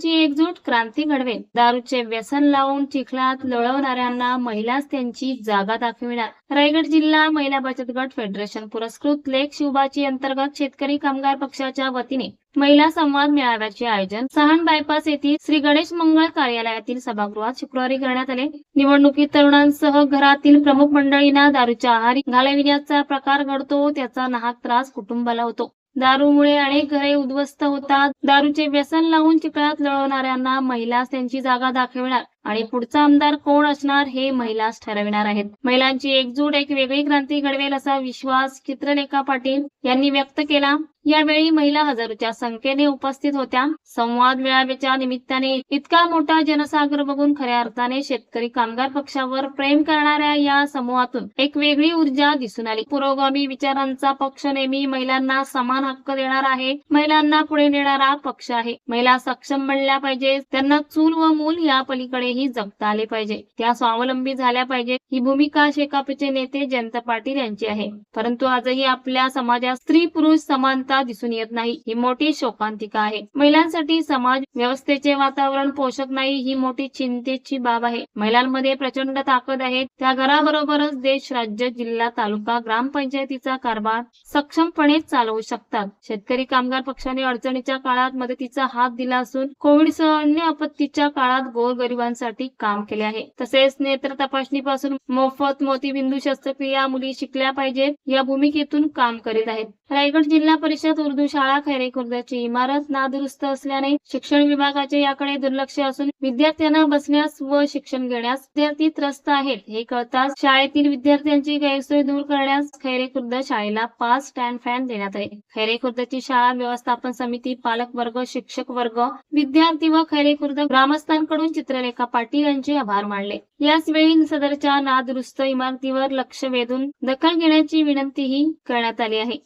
महिलांची एकजूट क्रांती घडवेल. दारूचे व्यसन लावून चिखलात लढवणाऱ्यांना महिलाच त्यांची जागा दाखविणार. रायगड जिल्हा महिला बचत गट फेडरेशन पुरस्कृत लेख शिवबाची अंतर्गत शेतकरी कामगार पक्षाच्या वतीने महिला संवाद मेळाव्याचे आयोजन सहान बायपास येथील श्री गणेश मंगळ कार्यालयातील सभागृहात शुक्रवारी करण्यात आले. निवडणुकीत तरुणांसह घरातील प्रमुख मंडळींना दारूच्या आहारी घालविण्याचा प्रकार घडतो त्याचा नाहक त्रास कुटुंबाला होतो. दारूमुळे अनेक घरे उद्ध्वस्त होतात. दारूचे व्यसन लावून चिखलात लढवणाऱ्यांना महिलाच त्यांची जागा दाखविणार आणि पुढचा आमदार कोण असणार हे महिलाच ठरविणार आहेत. महिलांची एकजूट एक वेगळी क्रांती घडवेल असा विश्वास चित्रलेखा पाटील यांनी व्यक्त केला. यावेळी महिला हजारोच्या संख्येने उपस्थित होत्या. संवाद मेळाव्याच्या निमित्ताने इतका मोठा जनसागर बघून खऱ्या अर्थाने शेतकरी कामगार पक्षावर प्रेम करणाऱ्या या समूहातून एक वेगळी ऊर्जा दिसून आली. पुरोगामी विचारांचा पक्ष नेहमी महिलांना समान हक्क देणार आहे. महिलांना पुढे नेणारा पक्ष आहे. महिला सक्षम बनल्या पाहिजे. त्यांना चूल व मूल या पलीकडे पलीकडेही जगता आले पाहिजे. त्या स्वावलंबी झाल्या पाहिजे ही भूमिका शेकापचे नेते जयंत पाटील यांची आहे. परंतु आजही आपल्या समाजात स्त्री पुरुष समानता दिसून येत नाही. ही मोठी शोकांतिका आहे. महिलांसाठी समाज व्यवस्थेचे वातावरण पोषक नाही ही मोठी चिंतेची बाब आहे. महिलांमध्ये प्रचंड ताकद आहे. त्या घराबरोबरच देश राज्य जिल्हा तालुका ग्रामपंचायतीचा कारभार सक्षमपणे चालवू शकतात. शेतकरी कामगार पक्षाने अडचणीच्या काळात मदतीचा हात दिला असून कोविडसह अन्य आपत्तीच्या काळात गोरगरिबांसाठी काम केले आहे. तसेच नेत्र तपासणीपासून मोफत मोतीबिंदू शस्त्रक्रिया मुली शिकल्या पाहिजेत या भूमिकेतून काम करीत आहेत. रायगड जिल्हा परिषद उर्दू शाळा खैरे खुर्दची इमारत नादुरुस्त असल्याने शिक्षण विभागाचे याकडे दुर्लक्ष असून विद्यार्थ्यांना बसण्यास व शिक्षण घेण्यास विद्यार्थी त्रस्त आहेत हे कळताच शाळेतील विद्यार्थ्यांची गैरसोय दूर करण्यास खैरे खुर्द शाळेला पाच स्टँड फॅन देण्यात आले. खैरे खुर्दची शाळा व्यवस्थापन समिती पालक वर्ग शिक्षक वर्ग विद्यार्थी व खैरे खुर्द ग्रामस्थांकडून चित्रलेखा पाटील यांचे आभार मानले. याच वेळी सदरच्या नादुरुस्त इमारतीवर लक्ष वेधून दखल घेण्याची विनंतीही करण्यात आली आहे.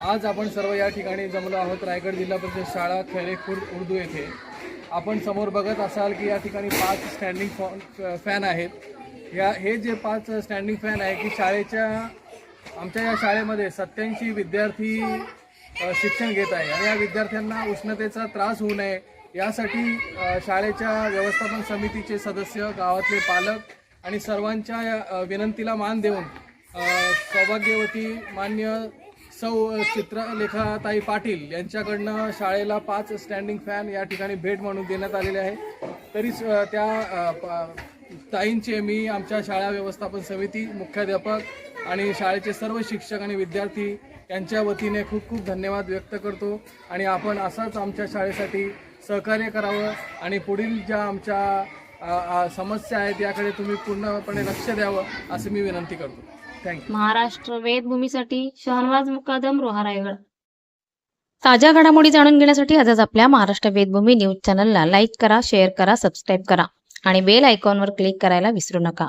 आज आपण सर्व या ठिकाणी जमलो आहोत. रायगड जिल्हा परिषद शाळा खैरेखुर्द उर्दू येथे. आपण समोर बघत असाल की या ठिकाणी पाच स्टँडिंग फॅन आहेत. या हे जे पाच स्टँडिंग फॅन आहे की शाळेच्या आमच्या या शाळेमध्ये सत्याऐंशी विद्यार्थी शिक्षण घेत आहे आणि या विद्यार्थ्यांना उष्णतेचा त्रास होऊ नये यासाठी शाळेच्या व्यवस्थापन समितीचे सदस्य गावातले पालक आणि सर्वांच्या विनंतीला मान देऊन सौभाग्यवती मान्य सौ चित्रलेखाताई पाटील यांच्याकडनं शाळेला पाच स्टँडिंग फॅन या ठिकाणी भेट म्हणून देण्यात आलेले आहे. तरीच त्या ताईंचे मी आमच्या शाळा व्यवस्थापन समिती मुख्याध्यापक आणि शाळेचे सर्व शिक्षक आणि विद्यार्थी यांच्या वतीने खूप खूप धन्यवाद व्यक्त करतो आणि आपण असंच आमच्या शाळेसाठी सहकार्य करावं आणि पुढील ज्या आमच्या समस्या आहेत याकडे तुम्ही पूर्णपणे लक्ष द्यावं असं मी विनंती करतो. थँक्यू महाराष्ट्र वेदभूमीसाठी शहनवाज मुकादम रोहा रायगड. ताज्या घडामोडी जाणून घेण्यासाठी आजच आपल्या महाराष्ट्र वेदभूमी न्यूज चॅनलला लाईक करा शेअर करा सबस्क्राईब करा आणि बेल आयकॉनवर क्लिक करायला विसरू नका.